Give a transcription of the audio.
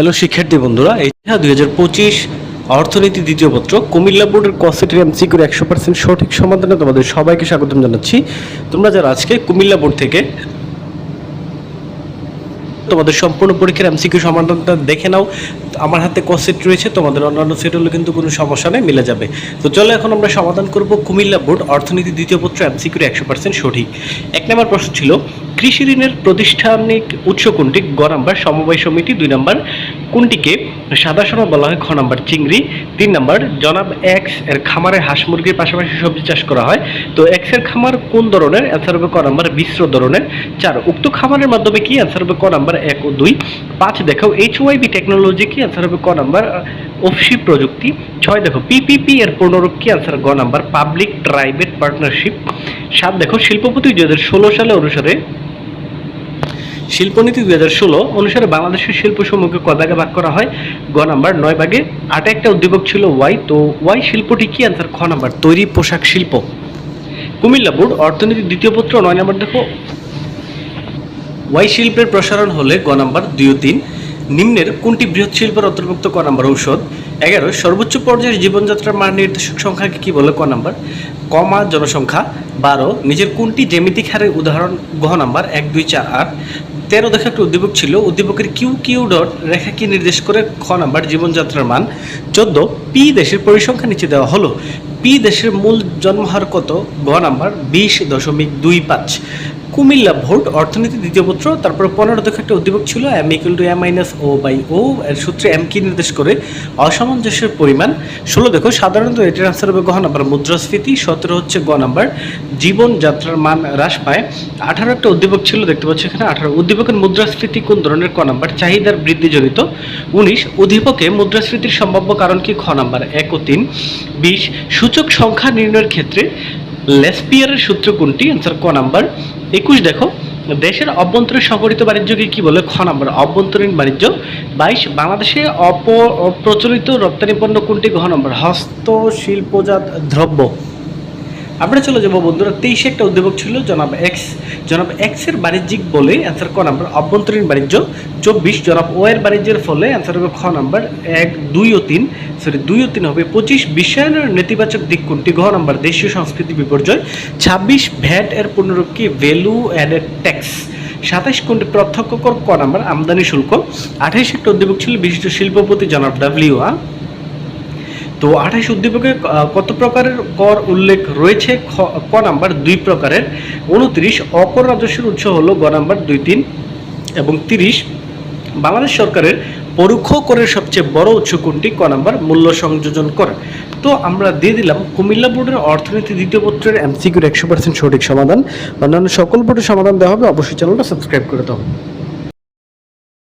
Hello শিক্ষার্থী বন্ধুরা, এই দুই হাজার পঁচিশ অর্থনীতি দ্বিতীয় পত্র, কুমিল্লা বোর্ডের কসেটের এমসিকিউর একশো পার্সেন্ট সঠিক সমাধানে তোমাদের সবাইকে স্বাগতম জানাচ্ছি। তোমরা যারা আজকে কুমিল্লা বোর্ড থেকে তোমাদের সম্পূর্ণ পরীক্ষার এমসিকিউ সমাধানটা দেখে নাও। আমার হাতে ক সেট রয়েছে, তোমাদের অন্যান্য সেট হলে কিন্তু কোনো সমস্যা নেই, মিলে যাবে। তো চলো এখন আমরা সমাধান করব কুমিল্লা বোর্ড, অর্থনীতি দ্বিতীয় পত্র এমসিকিউর একশো পার্সেন্ট সঠিক। এক নম্বর প্রশ্ন ছিল, কৃষি ঋণের প্রতিষ্ঠানিক উৎস কোনটি? গ নাম্বার সমবায় সমিতি, দুই নাম্বার কোনটিকে সাদা সোনা বলা হয়? খ নাম্বার চিংড়ি, তিন নাম্বার জনাব এক্সের খামারে হাঁস মুরগির পাশাপাশি সবজি চাষ করা হয়। তো এক্সের খামার কোন ধরনের? অ্যান্সার হবে ক নাম্বার মিশ্র ধরনের। চার, উক্ত খামারের মাধ্যমে কি? অ্যান্সার হবে ক নাম্বার এক ও দুই। পাঁচ, দেখো এইচ ওয়াইবি টেকনোলজি কি? অ্যান্সার হবে ক নাম্বার অফসি প্রযুক্তি। ছয়, দেখো পিপিপি এর পূর্ণরূপ কি? অ্যান্সার গ নাম্বার পাবলিক প্রাইভেট পার্টনারশিপ সাত, দেখো শিল্পপতি দুই হাজার ষোলো সালে অনুসারে শিল্পনীতি দুই হাজার ষোলো অনুসারে বাংলাদেশের শিল্পসমূহকে ক ভাগে ভাগ করা হয়। গ নাম্বার নয় ভাগে আটে একটা উদ্দীপক ছিল ওয়াই। তো ওয়াই শিল্পটি কি? অ্যান্সার খ নাম্বার, তৈরি পোশাক শিল্প। কুমিল্লা বোর্ড, অর্থনীতি দ্বিতীয় পত্র, নয় নাম্বার দেখো। ওয়াই শিল্পের প্রসারণ হলে গ নাম্বার, দুই তিন। নিম্নের কোনটি বৃহৎ শিল্পের অন্তর্ভুক্ত? ক নাম্বার, ঔষধ। এগারো, সর্বোচ্চ পর্যায়ের জীবনযাত্রার মান নির্দেশক সংখ্যাকে কি বলে? ক নাম্বার কমা জনসংখ্যা। বারো, নিজের কোনটি জ্যামিতিক হারের উদাহরণ? গ নাম্বার, এক, দুই, চার, আট। তেরো দেখে একটা উদ্দীপক ছিল। উদ্দীপকের কিউ কিউ ডট রেখা কি নির্দেশ করে খ নাম্বার জীবনযাত্রার মান। চোদ্দ, পি দেশের পরিসংখ্যা নিচে দেওয়া হলো। পি দেশের মূল জন্মহার কত? গ নাম্বার বিশ দশমিক দুই পাঁচ। কুমিল্লা ভোট, অর্থনীতি দ্বিতীয় পত্র, তারপর পনেরো দেখো একটা উদ্দীপক ছিল, M equal to M minus O by O এর সূত্রে এম কি নির্দেশ করে? অসামঞ্জস্যের পরিমাণ। ষোলো দেখো, সাধারণত এটির আনসার হবে গ নাম্বার মুদ্রাস্ফীতি, সতেরো হচ্ছে গ নাম্বার জীবনযাত্রার মান হ্রাস পায়। আঠারো একটা উদ্দীপক ছিল, দেখতে পাচ্ছি এখানে আঠারো। উদ্দীপকের মুদ্রাস্ফীতি কোন ধরনের? ক নাম্বার চাহিদার বৃদ্ধিজনিত। উনিশ, উদ্দীপকে মুদ্রাস্ফীতির সম্ভাব্য কারণ কি? খ নাম্বার এক ও তিন। বিশ, সূচক সংখ্যা নির্ণয়ের ক্ষেত্রে লেসপিয়ারের সূত্র কোনটি? অ্যান্সার ক নাম্বার। একুশ, দেখো। দেশের অভ্যন্তরীণ সংগঠিত বাণিজ্যকে কি বলে? খ নাম্বার, অভ্যন্তরীণ বাণিজ্য। বাইশ, বাংলাদেশে অপ, প্রচলিত রপ্তানি পণ্য কোনটি? ঘ নম্বর, হস্তশিল্পজাত দ্রব্য। আমরা চলে যাব, বন্ধুরা। তেইশে একটা উদ্যোগ ছিল জনাব এক্স জনাব এক্সের বাণিজ্যিক বলে অ্যান্সার ক নাম্বার অভ্যন্তরীণ বাণিজ্য, চব্বিশ। জনাব ও এর বাণিজ্যের ফলে অ্যান্সার হবে খ নাম্বার এক, দুই ও তিন। সরি দুই ও তিন হবে পঁচিশ। বিশ্বায়নের নেতিবাচক দিক কোনটি? ঘ নাম্বার দেশীয় সংস্কৃতি বিপর্যয়। ছাব্বিশ, ভ্যাট এর পুনরূপ কি ভ্যালু অ্যাডেড ট্যাক্স সাতাইশ কোনটি? প্রত্যক্ষ কর, ক নাম্বার আমদানি শুল্ক। আঠাইশ একটা উদ্যোগ ছিল বিশিষ্ট শিল্পপতি জনাব ডাব্লিউ আ তো আঠাশ উদ্দীপকে কত প্রকারের কর উল্লেখ রয়েছে? ক নাম্বার দুই প্রকারের। উনত্রিশ অকর রাজস্বের উৎস হলো গ নাম্বার দুই তিন এবং তিরিশ, বাংলাদেশ সরকারের পরোক্ষ করের সবচেয়ে বড় উৎস কোনটি? ক নাম্বার মূল্য সংযোজন কর। তো আমরা দিয়ে দিলাম, কুমিল্লা বোর্ডের অর্থনীতি দ্বিতীয় পত্রের এমসিকিউর একশো পার্সেন্ট সঠিক সমাধান। অন্যান্য সকল বোর্ডের সমাধান দেওয়া হবে, অবশ্যই চ্যানেলটা সাবস্ক্রাইব করে দাও।